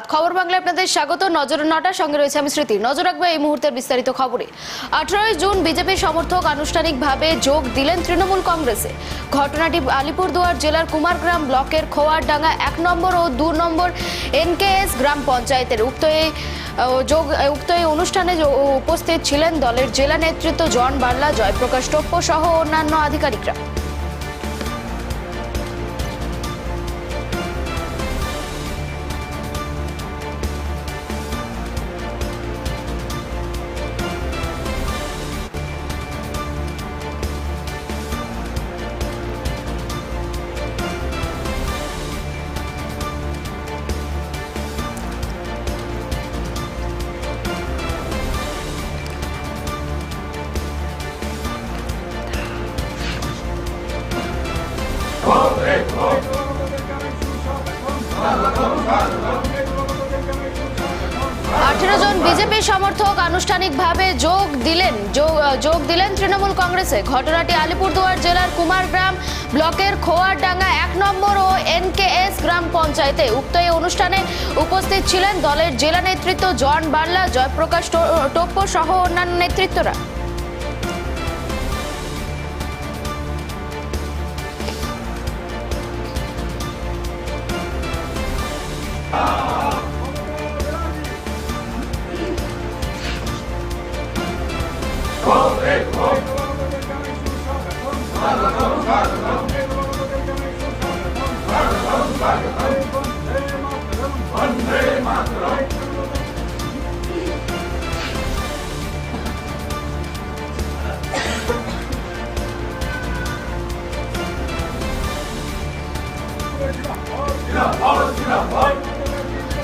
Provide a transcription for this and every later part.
সুপ্রভাত খবর বাংলায় আপনাদের স্বাগত। নজর নটার সঙ্গে রয়েছে আমি স্মৃতি। নজর রাখব এই মুহূর্তের বিস্তারিত খবরে। আঠারোই জুন বিজেপি সমর্থক আনুষ্ঠানিকভাবে যোগ দিলেন তৃণমূল কংগ্রেসে। ঘটনাটি আলিপুরদুয়ার জেলার কুমারগ্রাম ব্লকের খোয়ারডাঙ্গা এক নম্বর ও দু নম্বর এনকেএস গ্রাম পঞ্চায়েতের। উক্ত এই যোগ, উক্ত এই অনুষ্ঠানে উপস্থিত ছিলেন দলের জেলা নেতৃত্ব জন বার্লা, জয়প্রকাশ টপ্প সহ অন্যান্য আধিকারিকরা। দিলেন, যোগ দিলেন তৃণমূল কংগ্রেসে। ঘটনাটি আলিপুরদুয়ার জেলার কুমারগ্রাম ব্লকের খোয়ারডাঙ্গা এক নম্বর ও এনকেএস গ্রাম পঞ্চায়েতে উক্ত এই অনুষ্ঠানে উপস্থিত ছিলেন দলের জেলা নেতৃত্ব জন বার্লা, জয়প্রকাশ টোপ্প সহ অন্যান্য নেতৃত্বরা।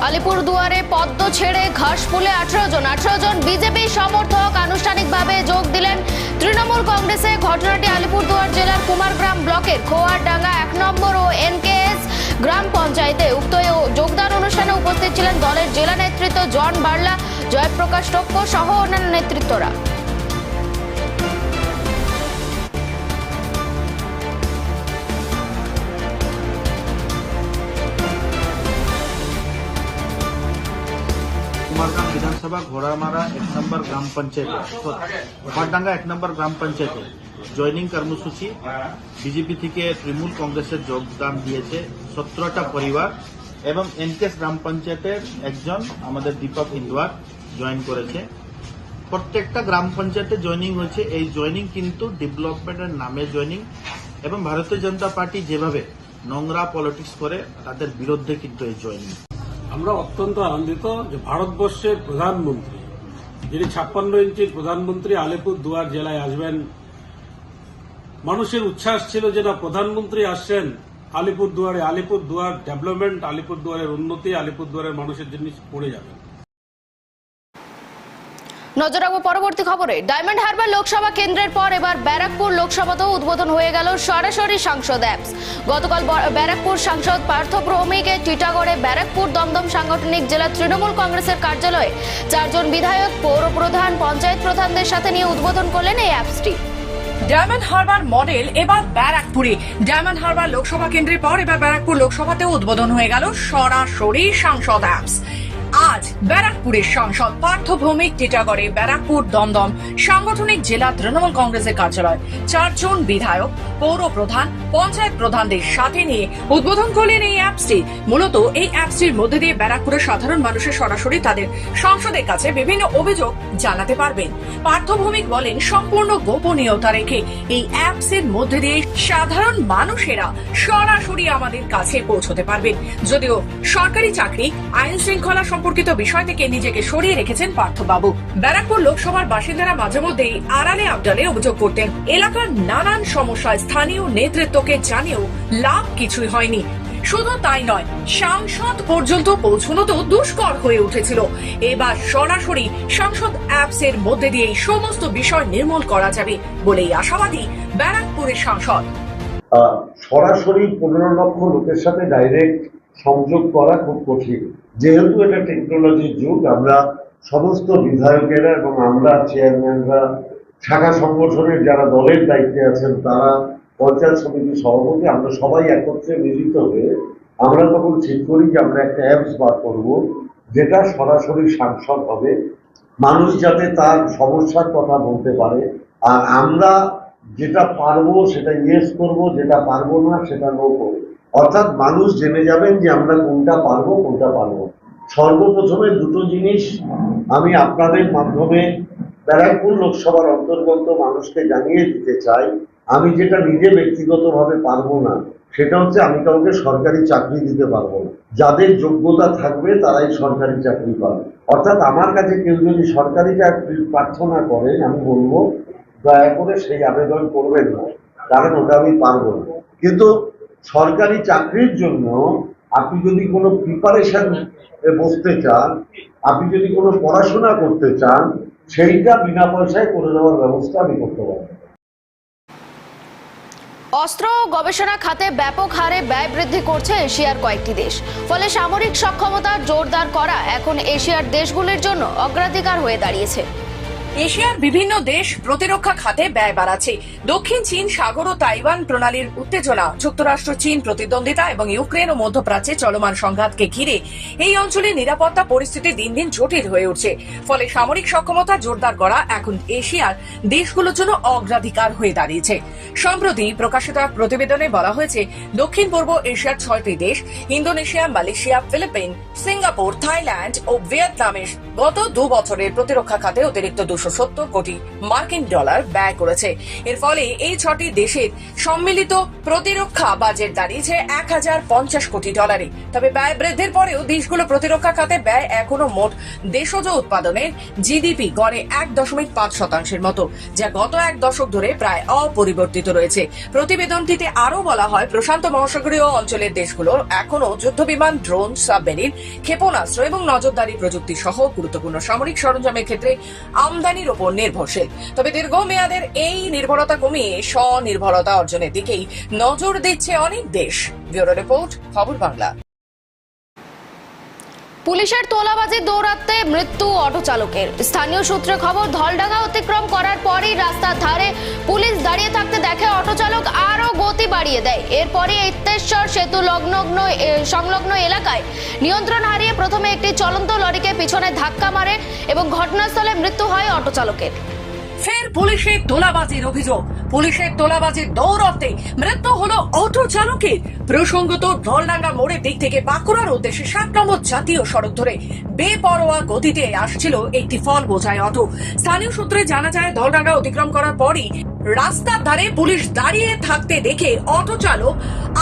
আলিপুরদুয়ারে পদ্ম ছেড়ে ঘাসফুলে আঠারো জন আঠারো জন বিজেপি সমর্থক আনুষ্ঠানিকভাবে যোগ দিলেন তৃণমূল কংগ্রেসে ঘটনাটি আলিপুরদুয়ার জেলার কুমারগ্রাম ব্লকের খোয়ারডাঙ্গা এক নম্বর ও এনকেএস গ্রাম পঞ্চায়েতে উক্ত যোগদান অনুষ্ঠানে উপস্থিত ছিলেন দলের জেলা নেতৃত্ব জন বার্লা, জয়প্রকাশ টক্কর সহ অন্যান্য নেতৃত্বরা। বিধানসভা ঘোড়ামারা এক নম্বর গ্রাম পঞ্চায়েত। ঘটডাঙ্গা এক নম্বর গ্রাম পঞ্চায়েত। জয়নিং কর্মসূচি। বিজেপি থেকে তৃণমূল কংগ্রেসের যোগদান দিয়েছে সতেরোটা পরিবার এবং এনকেস গ্রাম পঞ্চায়েতের একজন, আমাদের দীপক ইন্দোয়ার, জয়েন করেছে। প্রত্যেকটা গ্রাম পঞ্চায়েতে জয়নিং হয়েছে। এই জয়নিং কিন্তু ডেভেলপমেন্টের নামে জয়নিং এবং ভারতীয় জনতা পার্টি যেভাবে নোংরা পলিটিক্স করে, তাদের বিরুদ্ধে কিন্তু এই জয়নিং। আমরা অত্যন্ত আনন্দিত যে ভারতবর্ষের প্রধানমন্ত্রী, যিনি ছাপ্পান্ন ইঞ্চির প্রধানমন্ত্রী আলিপুর দুয়ার জেলায় আসবেন, মানুষের উচ্ছ্বাস ছিল যে না, প্রধানমন্ত্রী আসছেন আলিপুর দুয়ারে আলিপুর দুয়ার ডেভেলপমেন্ট আলিপুর দুয়ারের উন্নতি আলিপুর দুয়ারের মানুষের জিনিস পড়ে যাবে। নজর রাখব পরবর্তী খবরে। ডায়মন্ড হারবার লোকসভা কেন্দ্রের পর এবার ব্যারাকপুর লোকসভাতেও উদ্বোধন হয়ে গেল সরাসরি সাংসদ অ্যাপস। গতকাল ব্যারাকপুর সাংসদ পার্থ ভৌমিকে টিটাগড়ে ব্যারাকপুর দমদম সাংগঠনিক জেলা তৃণমূল কংগ্রেসের কার্যালয়ে চারজন বিধায়ক, পৌর প্রধান, পঞ্চায়েত প্রধানদের সাথে নিয়ে উদ্বোধন করলেন এই অ্যাপসটি। ডায়মন্ড হারবার মডেল এবার ব্যারাকপুরে। ডায়মন্ড হারবার লোকসভা কেন্দ্রের পর এবার ব্যারাকপুর লোকসভাতেও উদ্বোধন হয়ে গেল সরাসরি সাংসদ অ্যাপস। আজ ব্যারাকপুরের সাংসদ পার্থ ভৌমিক টিটাগড়ে ব্যারাকপুর দমদম সাংগঠনিক জেলা তৃণমূল কংগ্রেসের কার্যালয়। চারজন বিধায়ক, পৌর প্রধান, পঞ্চায়েত প্রধানদের সাথে নিয়ে উদ্বোধন করলেন এই অ্যাপসটি। মূলত এই অ্যাপসটির মধ্যে দিয়ে ব্যারাকপুরের সাধারণ মানুষের সরাসরি তাদের সংসদের কাছে বিভিন্ন অভিযোগ জানাতে পারবেন। পার্থ ভৌমিক বলেন, সম্পূর্ণ গোপনীয়তা রেখে এই অ্যাপস এর মধ্যে দিয়ে সাধারণ মানুষেরা সরাসরি আমাদের কাছে পৌঁছতে পারবেন। যদিও সরকারি চাকরি আইন শৃঙ্খলা সম্পর্কিত বিষয় থেকে নিজেকে সরিয়ে রেখেছেন পার্থবাবু। ব্যারাকপুর লোকসভার বাসিন্দারা মাঝে মধ্যেই আড়ালে আবডালে অভিযোগ করতেন, এলাকার নানান সমস্যায় স্থানীয় নেতৃত্বকে জানিয়েও লাভ কিছুই হয়নি। শুধু তাই নয়, সাংসদ পর্যন্ত পৌঁছানো তো দুষ্কর হয়ে উঠেছিল। এবার সরাসরি সাংসদ অ্যাপস এর মধ্যে দিয়ে সমস্ত বিষয় নির্মূল করা যাবে বলেই আশাবাদী ব্যারাকপুরের সাংসদ। সরাসরি পনেরো লক্ষ লোকের সাথে ডাইরেক্ট সংযোগ করা খুব কঠিন। যেহেতু এটা টেকনোলজির যুগ, আমরা সমস্ত বিধায়কেরা এবং আমরা চেয়ারম্যানরা শাখা সংগঠনের যারা দলের দায়িত্বে আছেন, তারা পঞ্চায়েত সমিতির সভাপতি, আমরা সবাই একত্রে মিলিত হয়ে আমরা তখন ঠিক করি যে আমরা একটা অ্যাপস বার করব, যেটা সরাসরি সাংসদ হবে। মানুষ যাতে তার সমস্যার কথা বলতে পারে। আর আমরা যেটা পারব সেটা ইয়েস করব, যেটা পারব না সেটা নো করব। অর্থাৎ মানুষ জেনে যাবেন যে আমরা কোনটা পারব কোনটা পারব সর্বপ্রথমে দুটো জিনিস আমি আপনাদের মাধ্যমে ব্যারাকপুর লোকসভার অন্তর্গত মানুষকে জানিয়ে দিতে চাই। আমি যেটা নিজে ব্যক্তিগতভাবে পারব না, সেটা হচ্ছে আমি কাউকে সরকারি চাকরি দিতে পারব না। যাদের যোগ্যতা থাকবে, তারাই সরকারি চাকরি পাবে। অর্থাৎ আমার কাছে কেউ যদি সরকারি চাকরি প্রার্থনা করেন আমি বলব, দয়া করে সেই আবেদন করবেন না, কারণ ওটা আমি পারব না। কিন্তু সরকারি চাকরির জন্য আপনি যদি কোনো প্রিপারেশন বসতে চান, আপনি যদি কোনো পড়াশোনা করতে চান, সেইটা বিনা পয়সায় করে দেওয়ার ব্যবস্থা আমি করতে পারব। অস্ত্র ও গবেষণা খাতে ব্যাপক হারে ব্যয় বৃদ্ধি করছে এশিয়ার কয়েকটি দেশ। ফলে সামরিক সক্ষমতা জোরদার করা এখন এশিয়ার দেশগুলির জন্য অগ্রাধিকার হয়ে দাঁড়িয়েছে। এশিয়ার বিভিন্ন দেশ প্রতিরক্ষা খাতে ব্যয় বাড়াচ্ছে। দক্ষিণ চীন, সাগর ও তাইওয়ান প্রণালীর উত্তেজনা, যুক্তরাষ্ট্র চীন প্রতিদ্বন্দ্বিতা এবং ইউক্রেন ও মধ্যপ্রাচ্যে চলমান সংঘাতকে ঘিরে এই অঞ্চলের নিরাপত্তা পরিস্থিতি দিন দিন জটিল হয়ে উঠছে। ফলে সামরিক সক্ষমতা জোরদার করা এখন এশিয়ার দেশগুলোর জন্য অগ্রাধিকার হয়ে দাঁড়িয়েছে। সম্প্রতি প্রকাশিত এক প্রতিবেদনে বলা হয়েছে, দক্ষিণ পূর্ব এশিয়ার ছয়টি দেশ, Indonesia, Malaysia Philippine Singapore, Thailand ও ভিয়েতনামের গত দু বছরের প্রতিরক্ষা খাতে অতিরিক্ত দুশো সত্তর কোটি মার্কিন ডলার ব্যয় করেছে। এর ফলে এই ছটি দেশের সম্মিলিত প্রতিরক্ষা বাজেট দাঁড়িয়েছে এক হাজার পঞ্চাশ কোটি ডলারে তবে ব্যয় বৃদ্ধির পরেও দেশগুলো প্রতিরক্ষা খাতে ব্যয় এখনও মোট দেশজ উৎপাদনের জিডিপি গড়ে এক দশমিক পাঁচ শতাংশের মতো, যা গত এক দশক ধরে প্রায় অপরিবর্তিত রয়েছে। প্রতিবেদনটিতে আরও বলা হয়, প্রশান্ত মহাসাগরীয় অঞ্চলের দেশগুলো এখনও যুদ্ধবিমান, ড্রোন, সাবমেরিন, ক্ষেপণাস্ত্র এবং নজরদারি প্রযুক্তি সহ গুরুত্বপূর্ণ সামরিক সরঞ্জামের ক্ষেত্রে আমদানির ওপর নির্ভরশীল। তবে দীর্ঘমেয়াদের এই নির্ভরতা কমিয়ে স্বনির্ভরতা অর্জনের দিকেই নজর দিচ্ছে অনেক দেশ। ব্যুরো রিপোর্ট, খবর বাংলা। পুলিশের তোলাবাজি দৌড়াতে মৃত্যু অটো চালকের। স্থানীয় সূত্রে খবর, ধলডাঙ্গা অতিক্রম করার পরই রাস্তার ধারে পুলিশ দাঁড়িয়ে থাকতে দেখে অটো চালক আরও গতি বাড়িয়ে দেয়। এরপরে ইত্তেশ্বর সেতু লগ্নগ্ন সংলগ্ন এলাকায় নিয়ন্ত্রণ হারিয়ে প্রথমে একটি চলন্ত লরিকে পিছনে ধাক্কা মারে এবং ঘটনাস্থলে মৃত্যু হয় অটো চালকের। ফের পুলিশের তোলাবাজির অভিযোগ। পুলিশের তোলাবাজির দৌড়তে মৃত্যু হলো অটো চালকের। প্রসঙ্গত ঢলডাঙ্গা মোড়ের দিক থেকে বাঁকুড়ার উদ্দেশ্যে সাত নম্বর জাতীয় সড়ক ধরে বেপরোয়া গতিতে আসছিল একটি ফল বোঝায় অটো। স্থানীয় সূত্রে জানা যায় ধলডাঙ্গা অতিক্রম করার পরই রাস্তার ধারে পুলিশ দাঁড়িয়ে থাকতে দেখে অটো চালক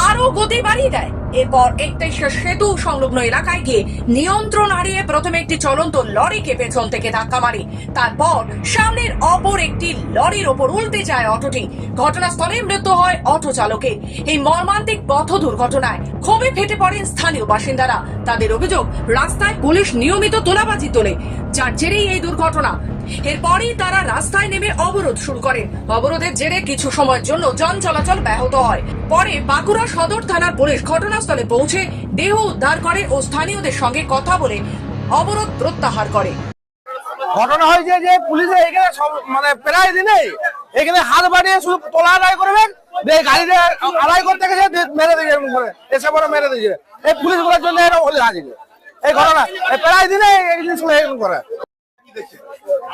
আরও গতি বাড়িয়ে দেয়। এরপর একতেশ্বর সেতু সংলগ্ন এলাকায় গিয়ে নিয়ন্ত্রণ হারিয়ে প্রথমে একটি চলন্ত লরিকে পেছন থেকে ধাক্কা মারে। তারপর সামনের অপর একটি লরির ওপর উল্টে যায় অটোটি। ঘটনাস্থলে মৃত্যু হয় অটো চালকের এই মর্মান্তিক পথ দুর্ঘটনায় ক্ষোভে ফেটে পড়েন স্থানীয় বাসিন্দারা। তাদের অভিযোগ, রাস্তায় পুলিশ নিয়মিত তোলাবাজি তোলে। যার জেরেই এই দুর্ঘটনা এরপরই তারা রাস্তায় নেমে অবরোধ শুরু করেন। অবরোধের জেরে কিছু সময়ের জন্য যান চলাচল ব্যাহত হয়। পরে বাঁকুড়া সদর থানার পুলিশ ঘটনাস্থলে পৌঁছে দেহ উদ্ধার করে ও স্থানীয়দের সঙ্গে কথা বলে অবরোধ প্রত্যাহার করে। ঘটনা হয়েছে যে পুলিশে এখানে মানে প্রায় দিনে এখানে হাত বাড়িয়ে শুধু তোলা আদায় করবেন গাড়িতে আদায় করতে গেছে মেরে দিয়েছে এরকম করে, এসে পরে মেরে দিয়েছে। এই পুলিশগুলোর জন্য এটা হলে আজকে এই ঘটনা প্রায় দিনে এই জিনিসগুলো এরকম করে।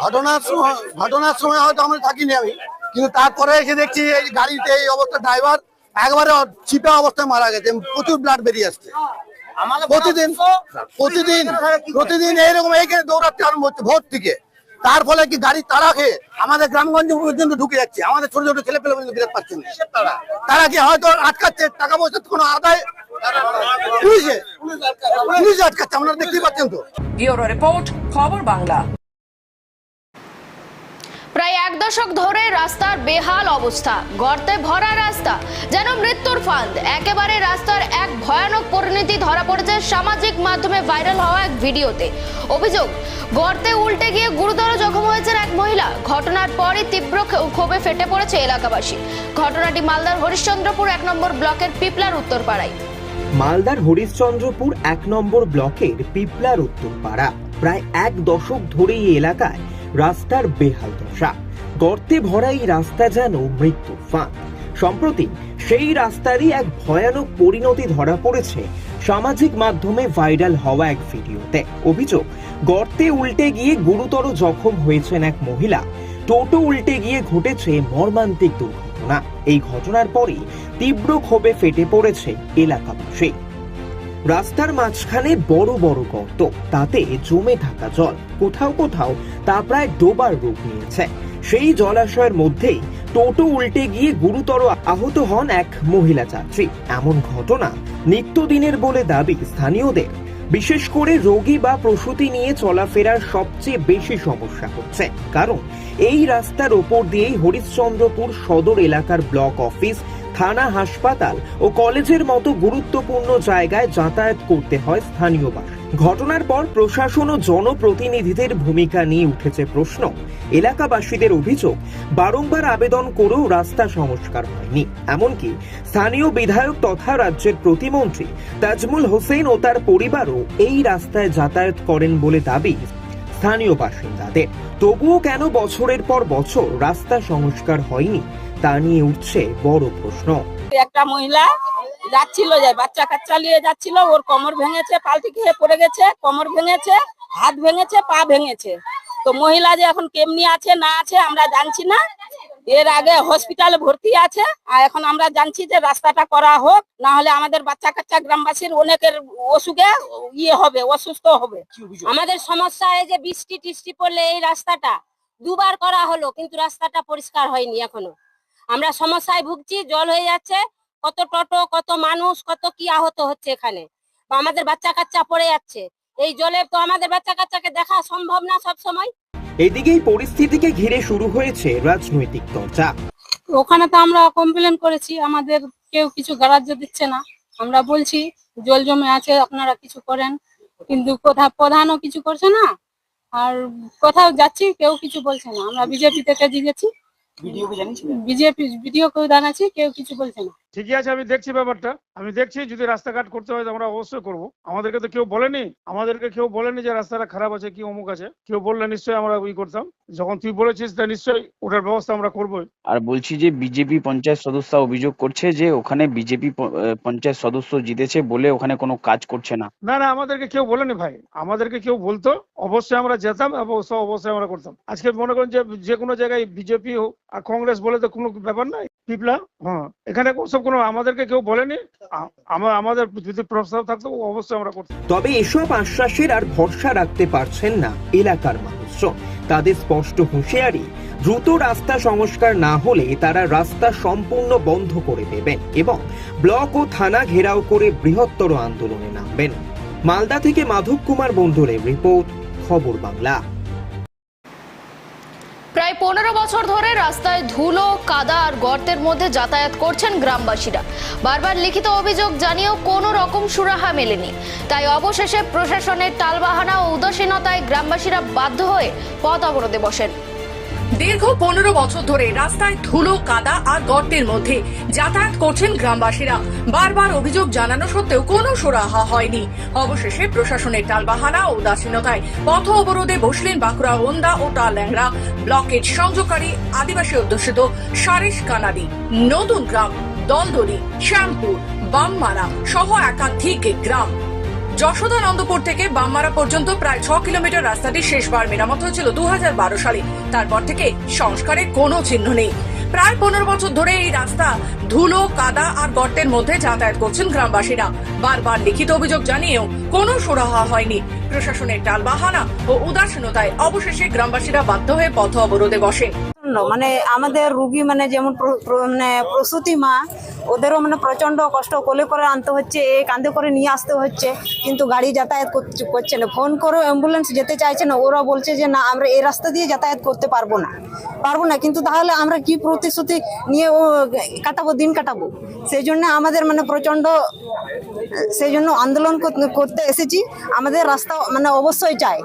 ঘটনার সময় ঘটনার সময় হয়তো আমরা থাকিনি আমি কিন্তু তারপরে এসে দেখছি এই গাড়িতে এই অবস্থা ড্রাইভার একবারে চিপা অবস্থায় মারা গেছে প্রচুর ব্লাড বেরিয়ে আসছে। প্রতিদিন প্রতিদিন প্রতিদিন এইরকম এইখানে দৌড়াতে আরম্ভ হচ্ছে ভোর থেকে। তার ফলে কি গাড়ি তারা খেয়ে আমাদের গ্রামগঞ্জ পর্যন্ত ঢুকে যাচ্ছে আমাদের ছোট ছোট ছেলে পেলে পর্যন্ত বিরাট পাচ্ছে না। তারা? কি হয়তো আটকাচ্ছে টাকা পয়সা কোনো আদায় পুলিশে পুলিশ আটকাচ্ছে আপনারা দেখতেই পাচ্ছেন তো। ব্যুরো রিপোর্ট খবর বাংলা। প্রায় এক দশক ধরে রাস্তার বেহাল অবস্থা, গর্তে ভরা রাস্তা, যেন মৃত্যুর ফান্দ একেবারে রাস্তার এক ভয়ানক পরিণতি ধরা পড়েছে সামাজিক মাধ্যমে ভাইরাল হওয়া এক ভিডিওতে। অভিযোগ, গর্তে উল্টে গিয়ে গুরুতর জখম হয়েছেন এক মহিলা। ঘটনার পরই তীব্র ক্ষো- ক্ষোভে ফেটে পড়েছে এলাকাবাসী। ঘটনাটি মালদার হরিশ্চন্দ্রপুর এক নম্বর ব্লকের পিপলার উত্তরপাড়ায়। মালদার হরিশ্চন্দ্রপুর এক নম্বর ব্লকের পিপলার উত্তরপাড়া। প্রায় এক দশক ধরে এই এলাকায় রাস্তার বেহাল দশা। গর্তে ভরা এই রাস্তা যেন মৃত্যুর ফাঁদ। সম্প্রতি সেই রাস্তারই এক ভয়ানক পরিণতি ধরা পড়েছে সামাজিক মাধ্যমে ভাইরাল হওয়া এক ভিডিওতে। অভিযোগ, গর্তে উল্টে গিয়ে গুরুতর জখম হয়েছেন এক মহিলা। টোটো উল্টে গিয়ে ঘটেছে মর্মান্তিক দুর্ঘটনা। এই ঘটনার পরই তীব্র ক্ষোভে ফেটে পড়েছে এলাকাবাসী। রাস্তার মাঝখানে বড় বড় গর্ত, তাতে জমে থাকা জল কোথাও কোথাও তা প্রায় ডোবার রূপ নিয়েছে। সেই জলাশয়ের মধ্যেই টোটো উল্টে গিয়ে গুরুতর আহত হন এক মহিলা যাত্রী। এমন ঘটনা নিত্যদিনের বলে দাবি স্থানীয়দের। বিশেষ করে রোগী বা প্রসূতি নিয়ে চলাফেরার সবচেয়ে বেশি সমস্যা হচ্ছে। কারণ এই রাস্তার ওপর দিয়েই হরিশ্চন্দ্রপুর সদর এলাকার ব্লক অফিস থানা, হাসপাতাল ও কলেজের মতো গুরুত্বপূর্ণ জায়গায় যাতায়াত করতে হয় স্থানীয় বাস ঘটনার পর প্রশাসন ও জনপ্রতিনিধিদের ভূমিকা নিয়ে উঠেছে প্রশ্ন। এলাকাবাসীদের অভিযোগ, বারংবার আবেদন করেও রাস্তা সংস্কার হয়নি। এমনকি স্থানীয় বিধায়ক তথা রাজ্যের প্রতিমন্ত্রী তাজমুল হোসেন ও তার পরিবারও এই রাস্তায় যাতায়াত করেন বলে দাবি স্থানীয় বাসিন্দাদের। তবুও কেন বছরের পর বছর রাস্তা সংস্কার হয়নি? তা নিয়ে উঠছে বড় প্রশ্ন। একটা মহিলা যাচ্ছিল যায় বাচ্চা কাচ্চা নিয়ে যাচ্ছিল ওর কোমর ভেঙেছে পাল্টি খেয়ে পড়ে গেছে কোমর ভেঙেছে হাত ভেঙেছে পা ভেঙেছে। তো মহিলা যে এখন কেমনি আছে না আছে আমরা জানছি না। এর আগে হসপিটালে ভর্তি আছে আর এখন আমরা জানছি যে রাস্তাটা করা হোক না হলে আমাদের বাচ্চা কাচ্চা গ্রামবাসীর অনেকের অসুখে ইয়ে হবে অসুস্থ হবে। আমাদের সমস্যা এই যে বৃষ্টি টিষ্টি পড়লে এই রাস্তাটা দুবার করা হলো কিন্তু রাস্তাটা পরিষ্কার হয়নি এখনও। আমরা সমস্যায় ভুগছি জল হয়ে যাচ্ছে কত টোটো কত মানুষ কত কি আহত হচ্ছে এখানে? বা আমাদের বাচ্চা কাচ্চা পড়ে যাচ্ছে। এই জলে তো আমাদের বাচ্চা কাচ্চাকে দেখা সম্ভব না সব সময় এদিকেই পরিস্থিতিকে ঘিরে শুরু হয়েছে রাজনৈতিক চর্চা। ওখানে তো আমরা কমপ্লেন করেছি আমাদের কেউ কিছু গ্রাহ্য দিচ্ছে না। আমরা বলছি জল জমে আছে আপনারা কিছু করেন। কিন্তু কোথাও প্রধানও কিছু করছে না। আর কোথাও যাচ্ছি কেউ কিছু বলছে না। আমরা বিজেপি থেকে জিতেছি বিজেপি বিডিও কেউ জানাচ্ছি কেউ কিছু বলছে না। ঠিকই আছে আমি দেখছি ব্যাপারটা। আমি দেখছি যদি রাস্তাঘাট করতে হয় আমরা অবশ্যই করব। আমাদেরকে তো কেউ বলেনি। আমাদেরকে কেউ বলেনি যে রাস্তাটা খারাপ আছে কি অমুক আছে। কেউ বললে নিশ্চয়ই আমরা ওই করতাম। যখন তুই বলেছিস তা নিশ্চয়ই ওটার ব্যবস্থা আমরা করবোই। আর বলছি যে বিজেপি পঞ্চায়েত সদস্য অভিযোগ করছে যে ওখানে বিজেপি পঞ্চায়েত সদস্য জিতেছে বলে ওখানে কোনো কাজ করছে না। না না আমাদেরকে কেউ বলেনি ভাই। আমাদেরকে কেউ বলতো অবশ্যই আমরা যেতাম এবং অবশ্য- অবশ্যই আমরা করতাম। আজকে মনে করেন যে যে কোনো জায়গায় বিজেপি হোক আর কংগ্রেস বলে তো কোনো ব্যাপার নাই। পিপলা হ্যাঁ এখানে ওসব কোনো আমাদেরকে কেউ বলেনি? আমাদের যদি প্রস্তাব থাকতো, অবশ্যই আমরা তবে এসব আশ্বাসের আর ভরসা রাখতে পারছেন না এলাকার মানুষজন। তাদের স্পষ্ট হুঁশিয়ারি, দ্রুত রাস্তা সংস্কার না হলে তারা রাস্তা সম্পূর্ণ বন্ধ করে দেবেন এবং ব্লক ও থানা ঘেরাও করে বৃহত্তর আন্দোলনে নামবেন। মালদা থেকে মাধব কুমার বন্ধুরের রিপোর্ট, খবর বাংলা। প্রায় পনেরো বছর ধরে রাস্তায় ধুলো, কাদা আর গর্তের মধ্যে যাতায়াত করছেন গ্রামবাসীরা। বারবার লিখিত অভিযোগ জানিয়েও কোনো রকম সুরাহা মেলেনি। তাই অবশেষে প্রশাসনের টালবাহানা ও উদাসীনতায় গ্রামবাসীরা বাধ্য হয়ে পথ অবরোধে বসেন। দীর্ঘ পনেরো বছর ধরে রাস্তায় ধুলো, কাদা আর গর্তের মধ্যে যাতায়াত করছেন গ্রামবাসীরা। বারবার অভিযোগ জানানো সত্ত্বেও কোনো সুরাহা হয়নি। অবশেষে প্রশাসনের টালবাহানা ও উদাসীনতায় পথ অবরোধে বসলেন বাঁকুড়া ওন্দা ও টালল্যাংরা ব্লকের সংযোগকারী আদিবাসী অধ্যুষিত সারেশ কানাডি। নতুন গ্রাম, দলদলি, শ্যামপুর, বামমারা সহ একাধিক গ্রাম। যশোদানন্দপুর থেকে বামমারা পর্যন্ত প্রায় ছ কিলোমিটার রাস্তাটি শেষবার মেরামত হয়েছিল দুহাজার বারো সালে। তারপর থেকে সংস্কারের কোনো চিহ্ন নেই। প্রায় পনেরো বছর ধরে এই রাস্তা ধুলো, কাদা আর গর্তের মধ্যে যাতায়াত করছেন গ্রামবাসীরা। বারবার লিখিত অভিযোগ জানিয়েও কোনো সুরাহা হয়নি। প্রশাসনের টালবাহানা ও উদাসীনতায় অবশেষে গ্রামবাসীরা বাধ্য হয়ে পথ অবরোধে বসেন। প্রচণ্ড মানে আমাদের রুগী মানে যেমন মানে প্রসূতি মা, ওদেরও মানে প্রচণ্ড কষ্ট। কোলে করে আনতে হচ্ছে, এ কাঁধে করে নিয়ে আসতে হচ্ছে, কিন্তু গাড়ি যাতায়াত করছে- না। ফোন করেও অ্যাম্বুলেন্স যেতে চাইছে না, ওরা বলছে যে, না, আমরা এই রাস্তা দিয়ে যাতায়াত করতে পারব না। পারব না, কিন্তু তাহলে আমরা কি প্রতিশ্রুতি নিয়ে ও কাটাবো, দিন কাটাবো? সেই জন্য আমাদের মানে প্রচণ্ড সেই জন্য আন্দোলন করতে এসেছি। আমাদের রাস্তা মানে অবশ্যই চাই।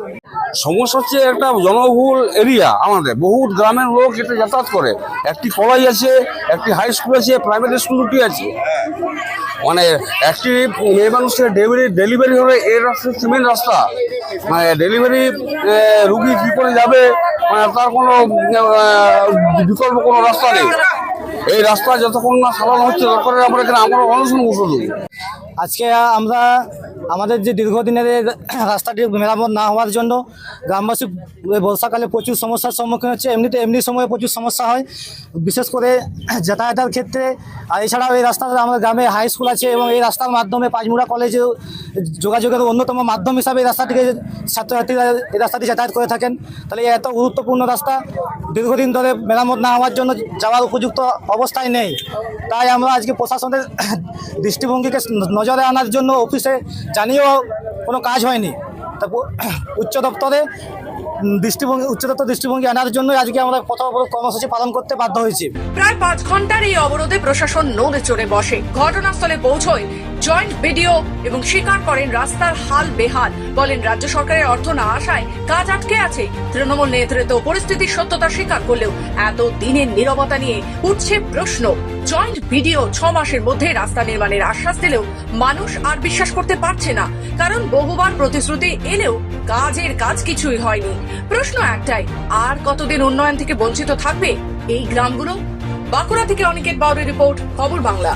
সমস্যা হচ্ছে একটা জনবহুল এরিয়া আমাদের। বহুত গ্রামের লোক এটা যাতায়াত করে। একটি কলেজ আছে, একটি হাই স্কুল আছে প্রাইভেট স্কুল দুটি আছে। মানে একটি মেয়ে মানুষের ডেলিভারি ডেলিভারি হলে এই রাস্তা সিমেন্ট রাস্তা। মানে ডেলিভারি রুগী কী করে যাবে মানে তার কোনো বিকল্প কোনো রাস্তা নেই। এই রাস্তা যতক্ষণ না সারানো হচ্ছে, ততক্ষণ আমরা এখানে আমরা অনশন বসে আজকে আমরা আমাদের যে দীর্ঘদিনের রাস্তাটি মেরামত না হওয়ার জন্য গ্রামবাসী বর্ষাকালে প্রচুর সমস্যার সম্মুখীন হচ্ছে। এমনিতে এমনি সময়ে প্রচুর সমস্যা হয়। বিশেষ করে যাতায়াতের ক্ষেত্রে, আর এছাড়াও এই রাস্তাতে আমাদের গ্রামে হাই স্কুল আছে এবং এই রাস্তার মাধ্যমে পাঁচমুড়া কলেজে যোগাযোগের অন্যতম মাধ্যম হিসাবে এই রাস্তাটিকে ছাত্রছাত্রীরা এই রাস্তাটি যাতায়াত করে থাকেন। তাহলে এত গুরুত্বপূর্ণ রাস্তা দীর্ঘদিন ধরে মেরামত না হওয়ার জন্য যাওয়ার উপযুক্ত অবস্থায় নেই। তাই আমরা আজকে প্রশাসনের দৃষ্টিভঙ্গিকে নজরে আনার জন্য অফিসে জানিয়েও কোনো কাজ হয়নি। তা উচ্চ দপ্তরে দৃষ্টিভঙ্গি, উচ্চ দপ্তর দৃষ্টিভঙ্গি আনার জন্য আজকে আমরা পথ অবরোধ কর্মসূচি পালন করতে বাধ্য হয়েছি। প্রায় পাঁচ ঘণ্টার এই অবরোধে প্রশাসন নড়ে চড়ে বসে। ঘটনাস্থলে পৌঁছয় জয়েন্ট ভিডিও এবং স্বীকার করেন রাস্তার হাল বেহাল। বলেন, রাজ্য সরকারের অর্থ না আসায় কাজ আটকে আছে। তৃণমূল নেতৃত্ব পরিস্থিতির সত্যতা স্বীকার করলেও এত দিনের নীরবতা নিয়ে উঠছে প্রশ্ন। জয়েন্ট ভিডিও ছ মাসের মধ্যে রাস্তা নির্মাণের আশ্বাস দিলেও মানুষ আর বিশ্বাস করতে পারছে না। কারণ বহুবার প্রতিশ্রুতি এলেও কাজের কাজ কিছুই হয়নি। প্রশ্ন একটাই, আর কতদিন উন্নয়ন থেকে বঞ্চিত থাকবে এই গ্রামগুলো? বাঁকুড়া থেকে অনিকেত বাউরি রিপোর্ট, খবর বাংলা।